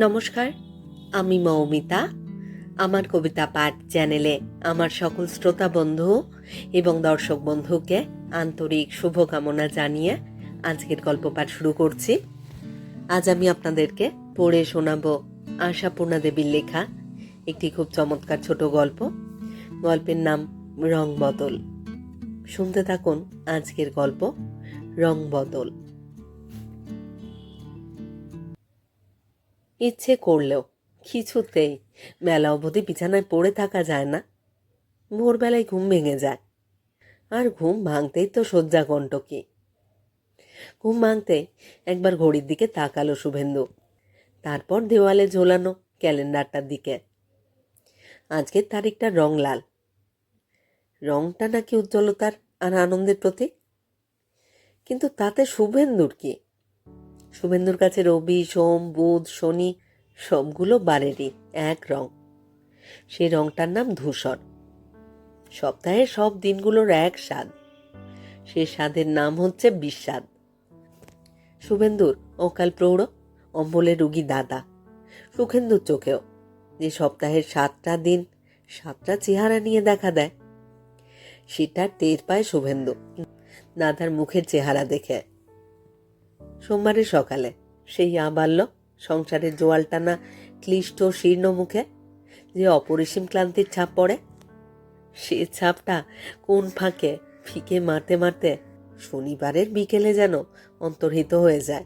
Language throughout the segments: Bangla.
নমস্কার, আমি মৌমিতা। আমার কবিতা পাঠ চ্যানেলে আমার সকল শ্রোতা বন্ধু এবং দর্শক বন্ধুকে আন্তরিক শুভকামনা জানিয়ে আজকের গল্প পাঠ শুরু করছি। আজ আমি আপনাদেরকে পড়ে শোনাবো আশাপূর্ণা দেবীর লেখা একটি খুব চমৎকার ছোট গল্প। গল্পের নাম রং বদল। শুনতে থাকুন আজকের গল্প রং বদল। ইচ্ছে করলেও কিছুতেই বেলা অবধি বিছানায় পড়ে থাকা যায় না। ভোরবেলায় ঘুম ভেঙে যায়। আর ঘুম ভাঙতেই তো শয্যা কণ্টকি ঘুম ভাঙতে একবার ঘড়ির দিকে তাকালো শুভেন্দু। তারপর দেওয়ালে ঝোলানো ক্যালেন্ডারটার দিকে। আজকের তারিখটা রং লাল। রংটা নাকি উজ্জ্বলতার আর আনন্দের প্রতীক? কিন্তু তাতে শুভেন্দুর কি? শুভেন্দুর কাছে রবি, সোম, বুধ, শনি সবগুলো বারেরই এক রং। সেই রংটার নাম ধূসর। সপ্তাহের সব দিনগুলোর এক স্বাদ। সে স্বাদের নাম হচ্ছে বিস্বাদ শুভেন্দুর অকাল প্রৌঢ়, অম্বলের রুগী দাদা, সুখেন্দুর চোখেও। যে সপ্তাহের সাতটা দিন, সাতটা চেহারা নিয়ে দেখা দেয়। সেটা টের পায় শুভেন্দু। দাদার মুখের চেহারা দেখে সোমবারের সকালে। সেই আবাল্য সংসারের জোয়াল টানা ক্লিষ্ট শীর্ণ মুখে যে অপরিসীম ক্লান্তির ছাপ পড়ে, সে ছাপটা কোন ফাঁকে ফিকে মারতে মারতে শনিবারের বিকেলে যেন অন্তর্হিত হয়ে যায়।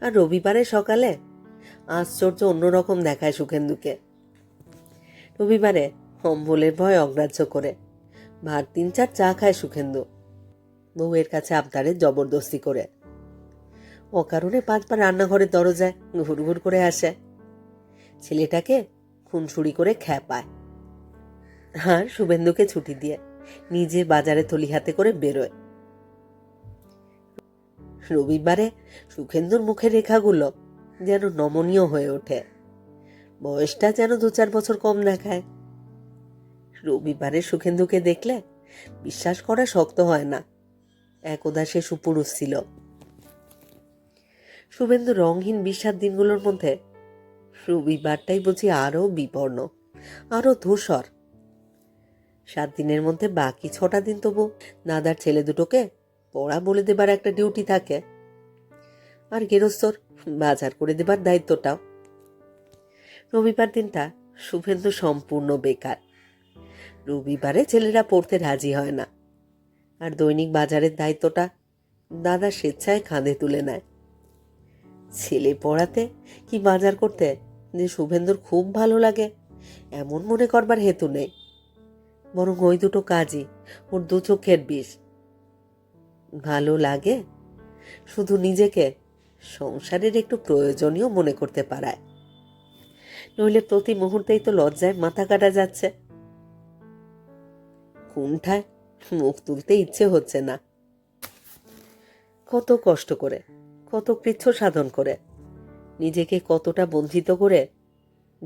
আর রবিবারের সকালে আশ্চর্য অন্যরকম দেখায় সুখেন্দুকে। রবিবারে অম্বলের ভয় অগ্রাহ্য করে। ভাত তিন চার চা খায় সুখেন্দু। বউয়ের কাছে আবদারে জবরদস্তি করে। অকারণে পাঁচবার রান্নাঘরের দরজায় ঘুর ঘুর করে আসে। ছেলেটাকে খুনসুরি করে খ্যাপায়। আর শুভেন্দুকে ছুটি দিয়ে নিজে বাজারে থলি হাতে করে বেরোয়। রবিবারে সুখেন্দুর মুখের রেখাগুলো যেন নমনীয় হয়ে ওঠে। বয়সটা যেন দু চার বছর কম দেখায়। রবিবারে সুখেন্দুকে দেখলে বিশ্বাস করা শক্ত হয় না। একদা সে সুপুরুষ ছিল। শুভেন্দু রংহীন বিষাদ দিনগুলোর মধ্যে রবিবারটাই বুঝি আরও বিপন্ন আরও ধূসর। সাত দিনের মধ্যে বাকি ছটা দিন তবু দাদার ছেলে দুটোকে পড়া বলে দেবার একটা ডিউটি থাকে। আর গেরস্তর বাজার করে দেবার দায়িত্বটাও। রবিবার দিনটা শুভেন্দু সম্পূর্ণ বেকার। রবিবারে ছেলেরা পড়তে রাজি হয় না। আর দৈনিক বাজারের দায়িত্বটা দাদা স্বেচ্ছায় খাঁদে তুলে নেয়। ছেলে পড়াতে কি বাজার করতে? যে শুভেন্দুর খুব ভালো লাগে। এমন মনে করবার হেতু নেই। বরং ওই দুটো কাজই, ওর দু চোখের বিষ। ভালো লাগে? শুধু নিজেকে সংসারের একটু প্রয়োজনীয় মনে করতে পারায়। নইলে প্রতি মুহূর্তেই তো লজ্জায় মাথা কাটা যাচ্ছে। কোনটায় মুখ তুলতে ইচ্ছে হচ্ছে না। কত কষ্ট করে কত কৃচ্ছ সাধন করে। নিজেকে কতটা বঞ্চিত করে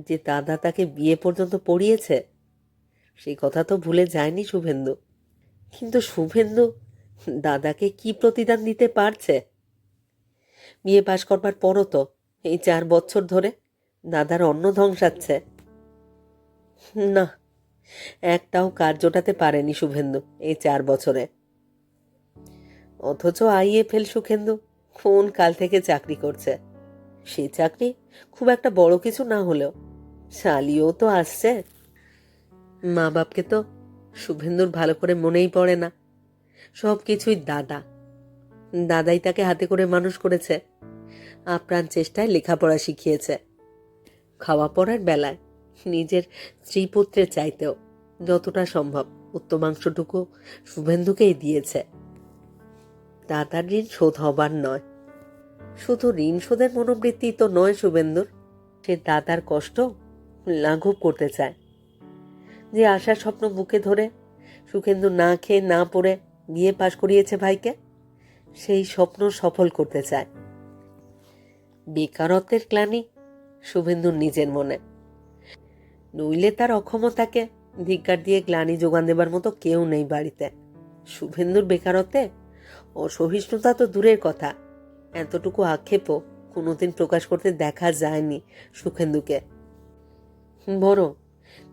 যে দাদা তাকে বিয়ে পর্যন্ত পড়িয়েছে, সেই কথা তো ভুলে যায়নি শুভেন্দু। কিন্তু শুভেন্দু দাদাকে কি প্রতিদান দিতে পারছে? বিয়ে পাশ করবার পরও তো এই চার বছর ধরে দাদার অন্ন ধ্বংসাচ্ছে। না, একটাও কাজ জোটাতে পারেনি শুভেন্দু এই চার বছরে। অথচ আইয়ে ফেল সুখেন্দু কোন কাল থেকে চাকরি করছে। সে চাকরি খুব একটা বড় কিছু না হলেও। শালিও তো আসছে। মা বাপকে তো শুভেন্দুর ভালো করে মনেই পড়ে না। সব কিছুই দাদা। দাদাই তাকে হাতে করে মানুষ করেছে। আপ্রাণ চেষ্টায় লেখাপড়া শিখিয়েছে। খাওয়া পড়ার বেলায় নিজের স্ত্রী পুত্রের চাইতেও যতটা সম্ভব উত্তমাংশটুকু শুভেন্দুকেই দিয়েছে। দাদার ঋণ শোধ হবার নয়। শুধু ঋণ শোধের মনোবৃত্তি তো নয় শুভেন্দুর। সে দাদার কষ্ট লাঘব করতে চায়। যে আশার স্বপ্ন বুকে ধরে, সুখেন্দু না খেয়ে না পড়ে বিয়ে পাশ করিয়েছে ভাইকে, সেই স্বপ্ন সফল করতে চায়। বেকারত্বের ক্লানি শুভেন্দুর নিজের মনে। নইলে তার অক্ষমতাকে ধিক্কার দিয়ে গ্লানি যোগান দেবার মতো কেউ নেই বাড়িতে। শুভেন্দুর বেকারত্বে অসহিষ্ণুতা তো দূরের কথা। এতটুকু আক্ষেপও কোনোদিন প্রকাশ করতে দেখা যায়নি সুখেন্দুকে। বড়,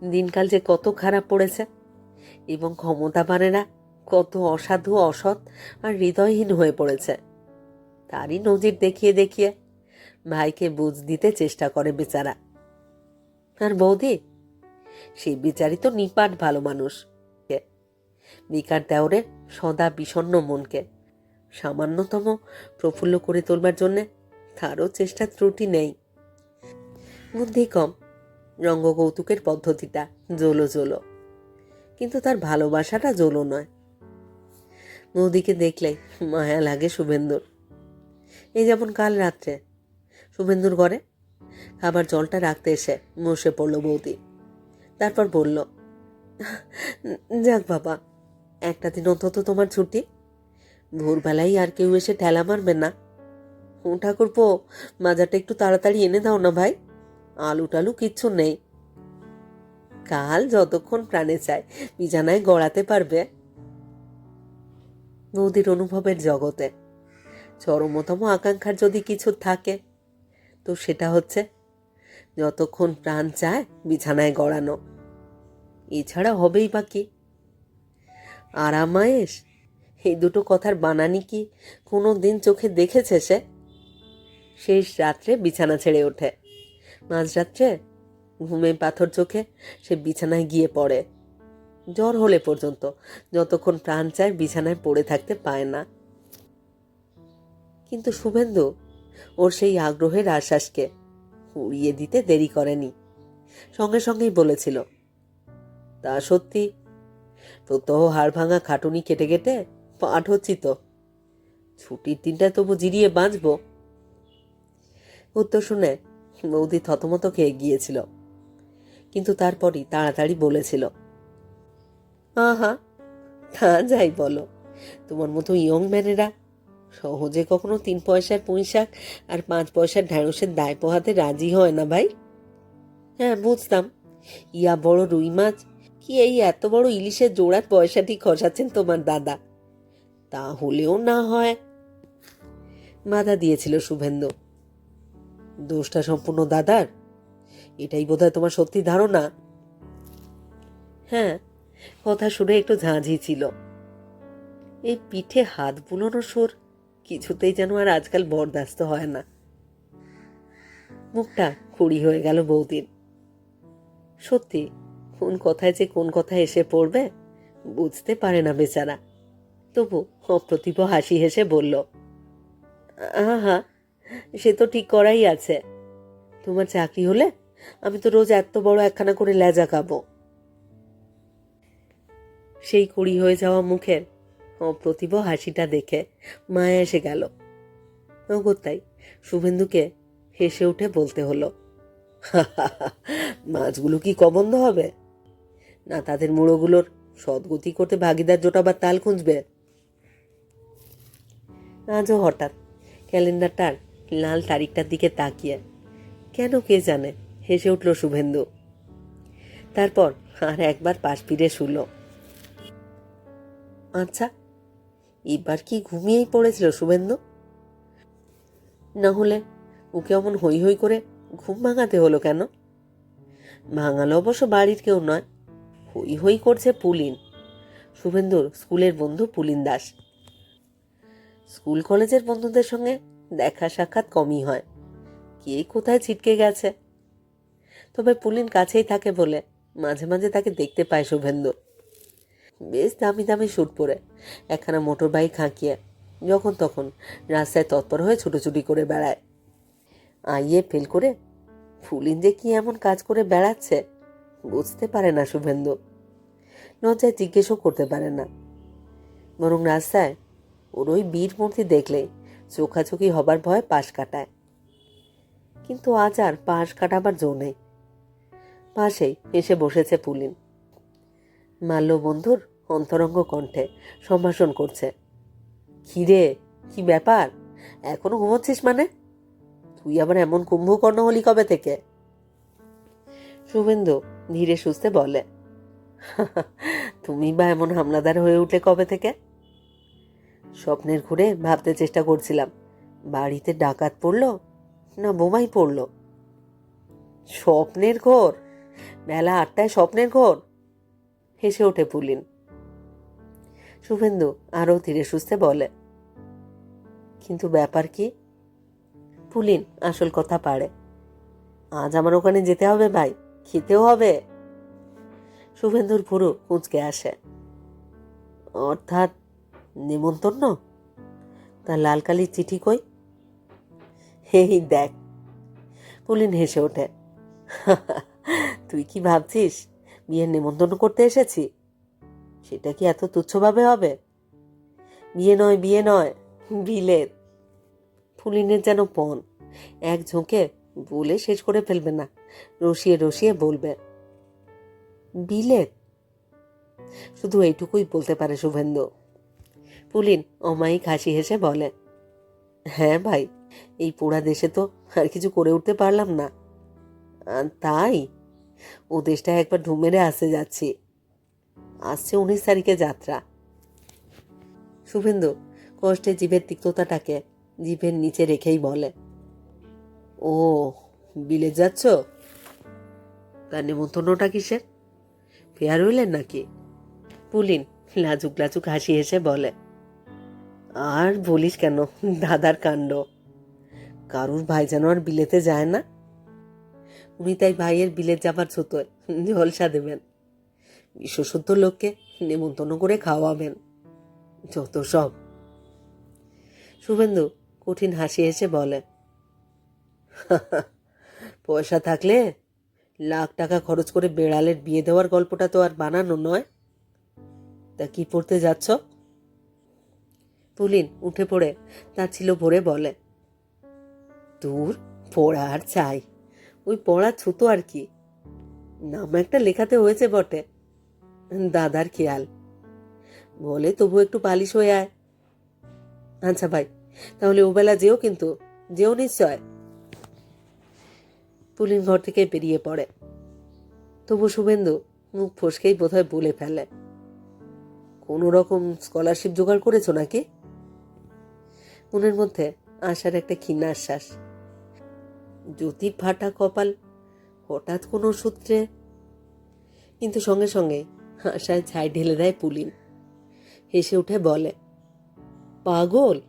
দিনকাল যে কত খারাপ পড়েছে, এবং ক্ষমতাবানেরা কত অসাধু, অসৎ আর হৃদয়হীন হয়ে পড়েছে। তারই নজির দেখিয়ে দেখিয়ে ভাইকে বুঝ দিতে চেষ্টা করে বেচারা। আর বৌদি, সেই বিচারই তো নিপাট ভালো মানুষ বিকার দেওরে সদা বিষণ্ণ মনকে। সামান্যতম প্রফুল্ল করে তোলবার জন্যে তারও চেষ্টা ত্রুটি নেই। বুদ্ধি কম, রঙ্গকৌতুকের পদ্ধতিটা জোলো জোলো। কিন্তু তার ভালোবাসাটা জোলো নয়। বৌদিকে দেখলেই মায়া লাগে শুভেন্দুর। এই যেমন কাল রাত্রে শুভেন্দুর ঘরে খাবার জলটা রাখতে এসে বসে পড়ল বৌদি। তারপর বলল, যাক বাবা, একটা দিন অন্তত তোমার ছুটি। ভোরবেলায় আর কেউ এসে ঠেলা মারবে না। ও ঠাকুরপো মাজাটা একটু তাড়াতাড়ি এনে দাও না ভাই। আলু টালু কিচ্ছু নেই। কাল যতক্ষণ প্রাণে চায়, বিছানায় গড়াতে পারবে। নদীর অনুভবের জগতে। চরমতম আকাঙ্ক্ষার যদি কিছু থাকে, তো সেটা হচ্ছে, যতক্ষণ প্রাণ চায়, বিছানায় গড়ানো। এছাড়া হবেই বা কি? আরামায়েশ এই দুটো কথার বানানি কি কোনো দিন চোখে দেখেছে সে? শেষ রাত্রে বিছানা ছেড়ে ওঠে। মাঝরাত্রে ঘুমে পাথর চোখে সে বিছানায় গিয়ে পড়ে। জ্বর হলে পর্যন্ত যতক্ষণ প্রাণ চায় বিছানায় পড়ে থাকতে পায় না। কিন্তু শুভেন্দু, ওর সেই আগ্রহের আশ্বাসকে উড়িয়ে দিতে দেরি করেনি। সঙ্গে সঙ্গেই বলেছিল, তা সত্যি প্রত্যহ হাড় ভাঙা খাটুনি কেটে কেটে পাঠ হচ্ছি তো ছুটির দিনটা তবু জিরিয়ে বাঁচব। উত্তর শুনে বৌদি থতমত খেয়ে গিয়েছিল। কিন্তু তারপরই তাড়াতাড়ি বলেছিল, আহা তা যাই বলো, তোমার মতো ইয়ং ম্যানেরা সহজে কখনো তিন পয়সার পুঁই শাক আর পাঁচ পয়সার ঢ্যাঁড়সের দায় পোহাতে রাজি হয় না ভাই? হ্যাঁ বুঝতাম। ইয়া বড় রুই মাছ, কি এই এত বড় ইলিশের জোড়ার পয়সাটি খসাচ্ছেন তোমার দাদা? তা হলেও না হয়। বাধা দিয়েছিল শুভেন্দু। দোষটা সম্পূর্ণ দাদার। এটাই বোধহয় তোমার সত্যি ধারণা? হ্যাঁ কথা শুনে একটু ঝাঁঝি ছিল। এই পিঠে হাত বুলোনো সুর কিছুতেই যেন আর আজকাল বরদাস্ত হয় না। মুখটা খুঁড়ি হয়ে গেল বৌদির। সত্যি, কোন কথায় যে কোন কথায় এসে পড়বে, বুঝতে পারে না বেচারা। তবু অপ্রতিভ হাসি হেসে বলল, আহা, সে তো ঠিক করাই আছে। তোমার চাকরি হলে আমি তো রোজ এত বড় একখানা করে লেজা খাব সেই কুড়ি হয়ে যাওয়া মুখের অপ্রতিভ হাসিটা দেখে মায়া এসে গেল। তাই, শুভেন্দুকে হেসে উঠে বলতে হলো মাছগুলো কি কবন্ধ হবে? না তাদের মুড়োগুলোর সদ্গতি করতে ভাগিদার জোটাবার তাল খুঁজবে? আজও হঠাৎ ক্যালেন্ডারটার লাল তারিখটার দিকে তাকিয়ে। কেন কে জানে? হেসে উঠল শুভেন্দু। তারপর আর একবার পাশ ফিরে শুল আচ্ছা এবার কি ঘুমিয়েই পড়েছিল শুভেন্দু? না হলে ওকে অমন হই হই করে ঘুম ভাঙাতে হলো কেন? ভাঙালো অবশ্য বাড়ির কেউ নয় হই হই করছে পুলিন। শুভেন্দুর স্কুলের বন্ধু পুলিন দাস স্কুল কলেজের বন্ধুদের সঙ্গে দেখা সাক্ষাৎ কমই হয়। কে কোথায় ছিটকে গেছে? তবে পুলিন কাছেই থাকে বলে মাঝে মাঝে তাকে দেখতে পায় শুভেন্দু। বেশ দামি দামি শ্যুট পরে, একখানা মোটর বাইক হাঁকিয়ে, যখন তখন রাস্তায় তৎপর হয়ে ছুটোছুটি করে বেড়ায়। আইয়ে ফেল করে ফুলিন যে কি এমন কাজ করে বেড়াচ্ছে, বুঝতে পারে না শুভেন্দু। লজ্জায় জিজ্ঞেসও করতে পারে না। বরং রাস্তায় ওর ওই বীর মূর্তি দেখলে চোখাচোখি হবার ভয় পাশ কাটায়। কিন্তু আজ আর পাশ কাটাবার জো নেই। পাশেই এসে বসেছে পুলিন। মাল্য বন্ধুর অন্তরঙ্গ কণ্ঠে সম্ভাষণ করছে। খিরে কি ব্যাপার? এখনও ঘুমোচ্ছিস মানে? তুই আবার এমন কুম্ভকর্ণ হলি কবে থেকে? শুভেন্দু ধীরে সুস্থে বলে তুমি বা এমন হামলাদার হয়ে উঠলে কবে থেকে? স্বপ্নের ঘুরে ভাবতে চেষ্টা করছিলাম। বাড়িতে ডাকাত পড়ল না বোমাই পড়ল? স্বপ্নের ঘোর? বেলা আটটায় স্বপ্নের ঘোর? হেসে ওঠে পুলিন। শুভেন্দু আরও ধীরে সুস্থে বলে, কিন্তু ব্যাপার কি? পুলিন, আসল কথা পারে। আজ আমার ওখানে যেতে হবে ভাই, খেতেও হবে। শুভেন্দুর ভুরু কুঁচকে আসে। অর্থাৎ নিমন্তন্ন তা লাল কালির চিঠি কই? এই দেখ, পুলিন হেসে ওঠে। তুই কি ভাবছিস বিয়ের নিমন্ত্রণ করতে এসেছি? সেটা কি এত তুচ্ছভাবে হবে? বিয়ে নয় বিয়ে নয়, বিলেত। ফুলিনের যেন পণ, এক ঝোঁকে বলে শেষ করে ফেলবে না, রসিয়ে রসিয়ে বলবে। বিলেত? শুধু এইটুকুই বলতে পারে শুভেন্দু। পুলিন অমায়িক হাসি হেসে বলে হ্যাঁ ভাই, এই পোড়া দেশে তো আর কিছু করে উঠতে পারলাম না। তাই? ও দেশটা একবার ঢু মেরে আসতে যাচ্ছি। আসছে উনিশ তারিখে যাত্রা। শুভেন্দু কষ্টে জীবের তিক্ততাটাকে জিভের নিচে রেখেই বলে, ও বিলে যাচ্ছ? তার নিমন্ত্রণটা কিসের? ফেয়ার হইলেন নাকি? পুলিন লাজুক লাজুক হাসি হেসে বলে আর বলিস কেন? দাদার কাণ্ড। কারুর ভাই যেন আর বিলেতে যায় না? উনি তাই ভাইয়ের বিলেত যাবার ছুতোয় জলসা দেবেন। বিশ্বশুদ্ধ লোককে নেমন্তন্ন করে খাওয়াবেন। যত সব। শুভেন্দু কঠিন হাসি এসে বলে, পয়সা থাকলে লাখ টাকা খরচ করে বেড়ালের বিয়ে দেওয়ার গল্পটা তো আর বানানো নয়। তা কি পড়তে যাচ্ছ? পুলিন উঠে পড়ে তার ছিল ভরে বলে। দূর, পড়া আর চাই। ওই পড়া ছুতো আর কি। নাম একটা লেখাতে হয়েছে বটে। দাদার খেয়াল। বলে তবু একটু পালিশ হয়ে আয়। আচ্ছা ভাই, তাহলে ওবেলা যেও কিন্তু। যেও নিশ্চয়। পুলিন ঘর থেকে বেরিয়ে পড়ে। তবু শুভেন্দু মুখ ফসকেই বোধহয় বলে ফেলে। কোনো রকম স্কলারশিপ জোগাড় করেছ নাকি? মনের মধ্যে আশার একটা ক্ষীণ আশ্বাস। জ্যোতির ফাটা কপাল, হঠাৎ কোনো সূত্রে। কিন্তু সঙ্গে সঙ্গে আশায় ছাই ঢেলে দেয় পুলিন। হেসে উঠে বলে, পাগল?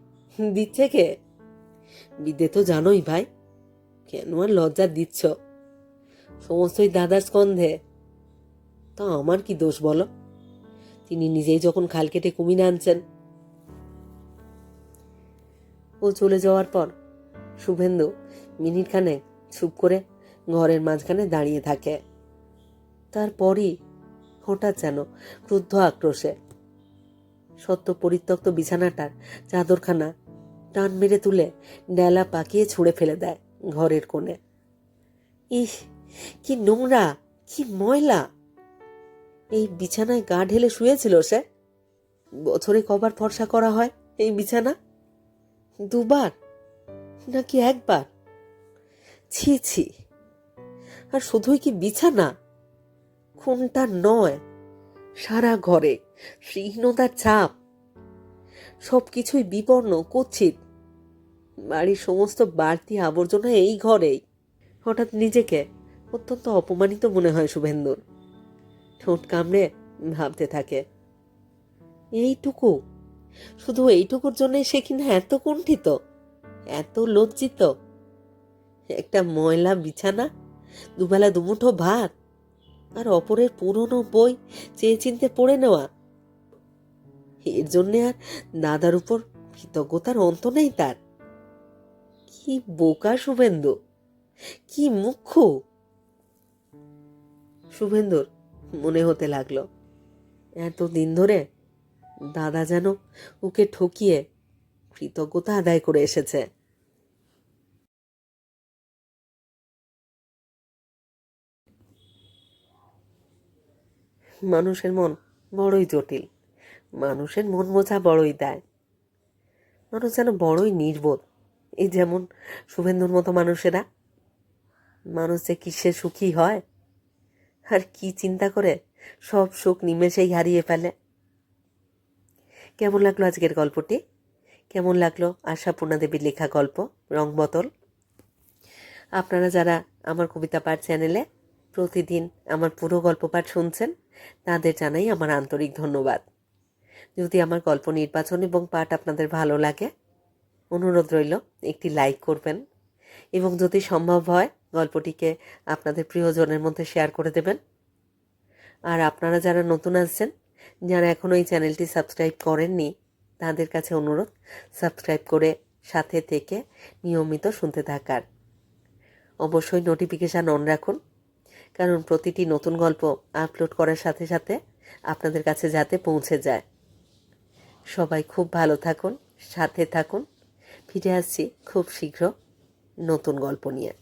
দিচ্ছে কে? বিদে তো জানোই ভাই, কেন আর লজ্জা দিচ্ছ? সমস্তই দাদার স্কন্ধে। তা আমার কি দোষ বলো? তিনি নিজেই যখন খাল কেটে কুমির আনছেন ও চলে যাওয়ার পর শুভেন্দু মিনিট খানেক চুপ করে ঘরের মাঝখানে দাঁড়িয়ে থাকে। তারপরই হঠাৎ যেন ক্রুদ্ধ আক্রোশে সত্য পরিত্যক্ত বিছানাটার চাদরখানা টান মেরে তুলে ডেলা পাকিয়ে ছুঁড়ে ফেলে দেয় ঘরের কোণে। ইস, কি নোংরা, কি ময়লা। এই বিছানায় গা ঢেলে শুয়েছিল সে? বছরে কবার ফর্সা করা হয় এই বিছানা? দুবার? নাকি একবার? ছি ছি। আর শুধুই কি বিছানা? কোনটা নয়, সারা ঘরে শীর্ণতার ছাপ সব কিছুই বিপন্ন কুচ্ছিত বাড়ির সমস্ত বাড়তি আবর্জনা এই ঘরেই। হঠাৎ নিজেকে অত্যন্ত অপমানিত মনে হয় শুভেন্দুর। ঠোঁট কামড়ে ভাবতে থাকে। এইটুকু শুধু এইটুকুর জন্য সে কিনা এত কুণ্ঠিত, এত লজ্জিত। একটা ময়লা বিছানা, দুবেলা দুমুঠো ভাত, আর অপরের পুরনো বই চেয়ে চিনতে পড়ে নেওয়া। এর জন্যে আর দাদার উপর কৃতজ্ঞতার অন্ত নেই তার। কি বোকা শুভেন্দু, কি মুখ্য শুভেন্দুর মনে হতে লাগল এত দিন ধরে দাদা যেন ওকে ঠকিয়ে কৃতজ্ঞতা আদায় করে এসেছে। মানুষের মন বড়ই জটিল। মানুষের মন বোঝা বড়ই দায়। মানুষ যেন বড়ই নির্বোধ। এই যেমন শুভেন্দুর মতো মানুষেরা। মানুষ যে কিসে সুখী হয়। আর কি চিন্তা করে সব সুখ নিমেষেই হারিয়ে ফেলে। কেমন লাগল আজকের গল্পটি? কেমন লাগল আশাপূর্ণা দেবীর লেখা গল্প, রং বদল? আপনারা যারা আমার কবিতা পাঠ চ্যানেলে প্রতিদিন আমার পুরো গল্প পাঠ শুনছেন, তাদের জানাই আমার আন্তরিক ধন্যবাদ। যদি আমার গল্প নির্বাচন এবং পাঠ আপনাদের ভালো লাগে, অনুরোধ রইল একটি লাইক করবেন এবং যদি সম্ভব হয় গল্পটিকে আপনাদের প্রিয়জনের মধ্যে শেয়ার করে দেবেন। আর আপনারা যারা নতুন আসছেন যারা এখনও এই চ্যানেলটি সাবস্ক্রাইব করেননি, তাদের কাছে অনুরোধ, সাবস্ক্রাইব করে সাথে থেকে নিয়মিত শুনতে থাকার। অবশ্যই নোটিফিকেশান অন রাখুন, কারণ প্রতিটি নতুন গল্প আপলোড করার সাথে সাথে আপনাদের কাছে যাতে পৌঁছে যায়। সবাই খুব ভালো থাকুন, সাথে থাকুন। ফিরে আসছি খুব শীঘ্র নতুন গল্প নিয়ে।